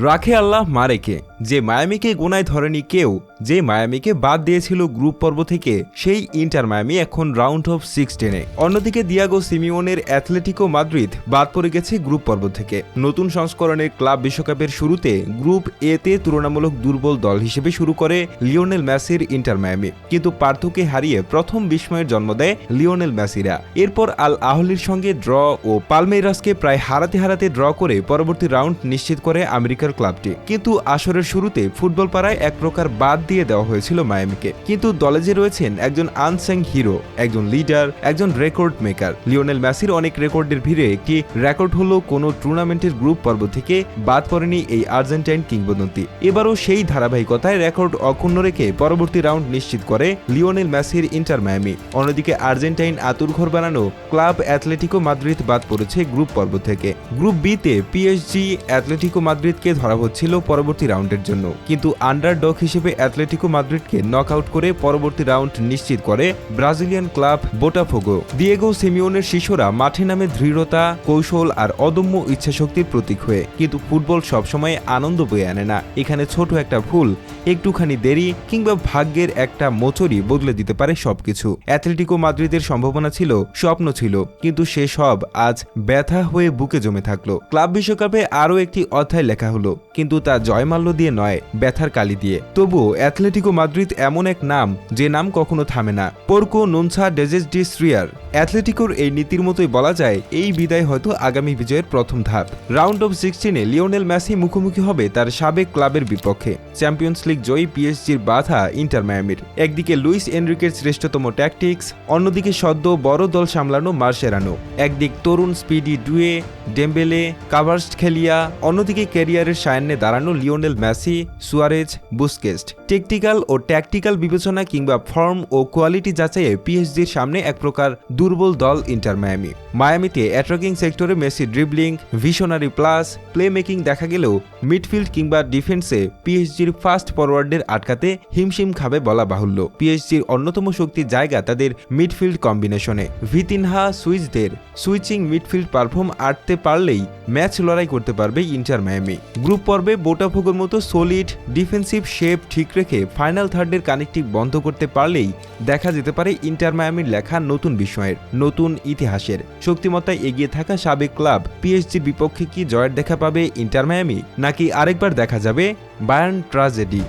রাখে আল্লাহ মারেকে। যে মায়ামিকে গোনায় ধরেনি কেউ, যে মায়ামিকে বাদ দিয়েছিল গ্রুপ পর্ব থেকে, সেই ইন্টার মায়ামি এখন রাউন্ড অফ সিক্সটিনে। অন্যদিকে দিয়াগো সিমিওনের অ্যাথলেটিকো মাদ্রিদ বাদ পড়ে গেছে গ্রুপ পর্ব থেকে। নতুন সংস্করণের ক্লাব বিশ্বকাপের শুরুতে গ্রুপ এতে তুলনামূলক দুর্বল দল হিসেবে শুরু করে লিওনেল মেসির ইন্টার মায়ামি। কিন্তু পার্থকে হারিয়ে প্রথম বিস্ময়ের জন্ম দেয় লিওনেল মেসিরা। এরপর আল আহলির সঙ্গে ড্র ও পালমেইরাসকে প্রায় হারাতে হারাতে ড্র করে পরবর্তী রাউন্ড নিশ্চিত করে আমেরিকার ক্লাবটি। কিন্তু আসরের শুরুতে ফুটবল পাড়ায় এক প্রকার বাদ দিয়ে দেওয়া হয়েছিল মায়ামিকে। কিন্তু দলে যে রয়েছেন একজন আনস্যাং হিরো, একজন লিডার, একজন রেকর্ড মেকার। লিওনেল মেসির অনেক রেকর্ডের ভিড়ে একটি রেকর্ড হলো কোনো টুর্নামেন্টের গ্রুপ পর্ব থেকে বাদ পড়েনি এই আর্জেন্টাইন কিংবদন্তি। এবারও সেই ধারাবাহিকতায় রেকর্ড অক্ষুণ্ণ রেখে পরবর্তী রাউন্ড নিশ্চিত করে লিওনেল মেসির ইন্টার মায়ামি। অন্যদিকে আর্জেন্টাইন আতুরঘর বানানো ক্লাব অ্যাথলেটিকো মাদ্রিদ বাদ পড়েছে গ্রুপ পর্ব থেকে। গ্রুপ বিতে পিএসজি অ্যাথলেটিকো মাদ্রিদকে ধরা হচ্ছিল পরবর্তী রাউন্ডের জন্য। কিন্তু আন্ডারডগ হিসেবে অ্যাথলেটিকো মাদ্রিদকে নক আউট করে পরবর্তী রাউন্ড নিশ্চিত করে ব্রাজিলিয়ান ক্লাব বোটাফোগো দিয়েগো সিমিওনের শিশুরা মাঠে নামে দৃঢ়তা, কৌশল আর অদম্য ইচ্ছাশক্তির প্রতীক হয়ে। কিন্তু ফুটবল সবসময় আনন্দ বয়ে আনে না। এখানে ছোট একটা ভুল, একটুখানি দেরি কিংবা ভাগ্যের একটা মোচড়ই বদলে দিতে পারে সবকিছু। অ্যাথলেটিকো মাদ্রিদের সম্ভাবনা ছিল, স্বপ্ন ছিল, কিন্তু সে সব আজ ব্যথা হয়ে বুকে জমে থাকল। ক্লাব বিশ্বকাপে আরও একটি অধ্যায় লেখা হলো, কিন্তু তা জয়মাল্য দিয়ে নয়, ব্যথার কালি দিয়ে। তবুও অ্যাথলেটিকো মাদ্রিদ এমন এক নাম যে নাম কখনো থামে না। পোর্কো নুনসা ডেজেস ডি শ্রিয়ার অ্যাথলেটিকোর এই নীতির মতোই বলা যায়, এই বিদায় হয়তো আগামী বিজয়ের প্রথম ধাপ। রাউন্ড অফ সিক্সটিনে লিওনেল মেসি মুখোমুখি হবে তার সাবেক ক্লাবের বিপক্ষে। চ্যাম্পিয়ন্স লিগ জয়ী পিএসজির বাধা ইন্টার মায়ামির। একদিকে লুইস এনরিকের শ্রেষ্ঠতম ট্যাকটিক্স অন্যদিকে সদ্য বড় দল সামলানো মার্শেরানো একদিক তরুণ স্পিডি ডুয়ে, ডেম্বেলে, কাভার্স্ট খেলিয়া, অন্যদিকে ক্যারিয়ারের সায়ান্নে দাঁড়ানো Lionel Messi, Suarez, Busquets. Technical ও ট্যাকটিক্যাল বিবেচনা কিংবা ফর্ম ও কোয়ালিটি যাচাইয়ে পিএসজির সামনে এক প্রকার দুর্বল দল ইন্টার মায়ামি। মায়ামিতে অ্যাট্রাকিং সেক্টরে Messi dribbling visionary plus play making দেখা গেলেও মিডফিল্ড কিংবা ডিফেন্সে পিএসজির ফাস্ট ফরওয়ার্ডের আটকাতে হিমশিম খাবে বলা বাহুল্য। পিএসজির অন্যতম শক্তির জায়গা তাদের মিডফিল্ড কম্বিনেশনে ভিতিনহা সুইচদের সুইচিং মিডফিল্ড পারফর্ম আটতে পারলেই ম্যাচ লড়াই করতে পারবে ইন্টার মায়ামি। গ্রুপ পর্বে বোটাফোগোর মতো সলিড ডিফেন্সিভ শেপ ঠিক রেখে ফাইনাল থার্ডের কানেক্টিভ বন্ধ করতে পারলেই দেখা যেতে পারে ইন্টার মায়ামির লেখা নতুন বিষয়ের নতুন ইতিহাসের শক্তিমত্তায় এগিয়ে থাকা সাবেক ক্লাব পিএসজির বিপক্ষে কি জয়ের দেখা পাবে ইন্টার মায়ামি? নাকি আরেকবার দেখা যাবে বায়ান ট্রাজেডি?